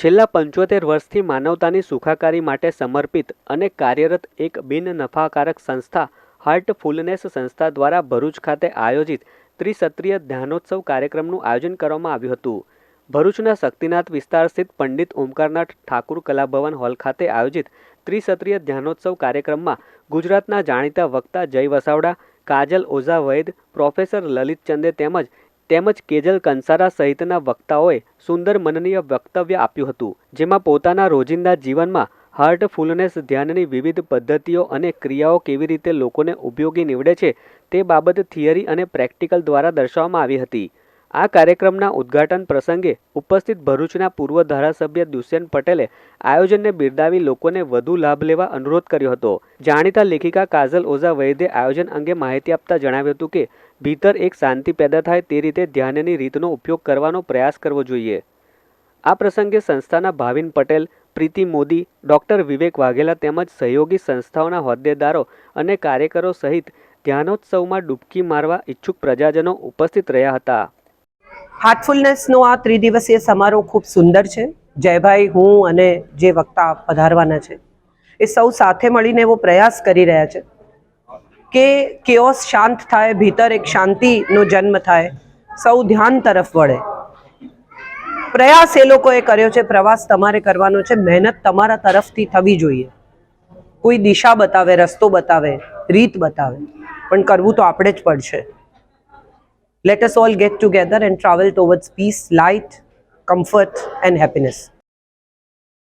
છેલ્લા પંચોતેર વર્ષથી માનવતાની સુખાકારી માટે સમર્પિત અને કાર્યરત એક બિન નફાકારક સંસ્થા હાર્ટફુલનેસ સંસ્થા દ્વારા ભરૂચ ખાતે આયોજિત ત્રિસત્રીય ધ્યાનોત્સવ કાર્યક્રમનું આયોજન કરવામાં આવ્યું હતું. ભરૂચના શક્તિનાથ વિસ્તાર સ્થિત પંડિત ઓમકારનાથ ઠાકુર કલાભવન હોલ ખાતે આયોજિત ત્રિસત્રીય ધ્યાનોત્સવ કાર્યક્રમમાં ગુજરાતના જાણીતા વક્તા જય વસાવડા, કાજલ ઓઝા વૈદ પ્રોફેસર લલિત ચંદે તેમજ તેમજ કેજલ કંસારા સહિતના વક્તાઓએ સુંદર મનનીય વક્તવ્ય આપ્યું હતું, જેમાં પોતાના રોજિંદા જીવનમાં હાર્ટફુલનેસ ધ્યાનની વિવિધ પદ્ધતિઓ અને ક્રિયાઓ કેવી રીતે લોકોને ઉપયોગી નીવડે છે તે બાબત થિયરી અને પ્રેક્ટિકલ દ્વારા દર્શાવવામાં આવી હતી. આ કાર્યક્રમના ઉદ્ઘાટન પ્રસંગે ઉપસ્થિત ભરૂચના પૂર્વ ધારાસભ્ય દુષ્યંત પટેલે આયોજનને બિરદાવી લોકોને વધુ લાભ લેવા અનુરોધ કર્યો હતો. જાણીતા લેખિકા કાજલ ઓઝા વૈદે આયોજન અંગે માહિતી આપતા જણાવ્યું હતું કે, ભીતર એક શાંતિ પેદા થાય તે રીતે ધ્યાનની રીતનો ઉપયોગ કરવાનો પ્રયાસ કરવો જોઈએ. આ પ્રસંગે સંસ્થાના ભાવિન પટેલ, પ્રીતિ મોદી, ડોક્ટર વિવેક વાઘેલા તેમજ સહયોગી સંસ્થાઓના હોદ્દેદારો અને કાર્યકરો સહિત ધ્યાનોત્સવમાં ડૂબકી મારવા ઈચ્છુક પ્રજાજનો ઉપસ્થિત રહ્યા હતા. હાર્ટફુલનેસનો આ ત્રિદિવસીય સમારોહ ખૂબ સુંદર છે. જયભાઈ, હું અને જે વક્તા પધારવાના છે, એ સૌ સાથે મળીને એવો પ્રયાસ કરી રહ્યા છે કે કેઓસ શાંત થાય, ભીતર એક શાંતિનો જન્મ થાય, સૌ ધ્યાન તરફ વળે. પ્રયાસ એ લોકોએ કર્યો છે, પ્રવાસ તમારે કરવાનો છે, મહેનત તમારા તરફથી થવી જોઈએ. કોઈ દિશા બતાવે, રસ્તો બતાવે, રીત બતાવે, પણ કરવું તો આપણે જ પડશે. Let us all get together and travel towards peace, light, comfort, and happiness.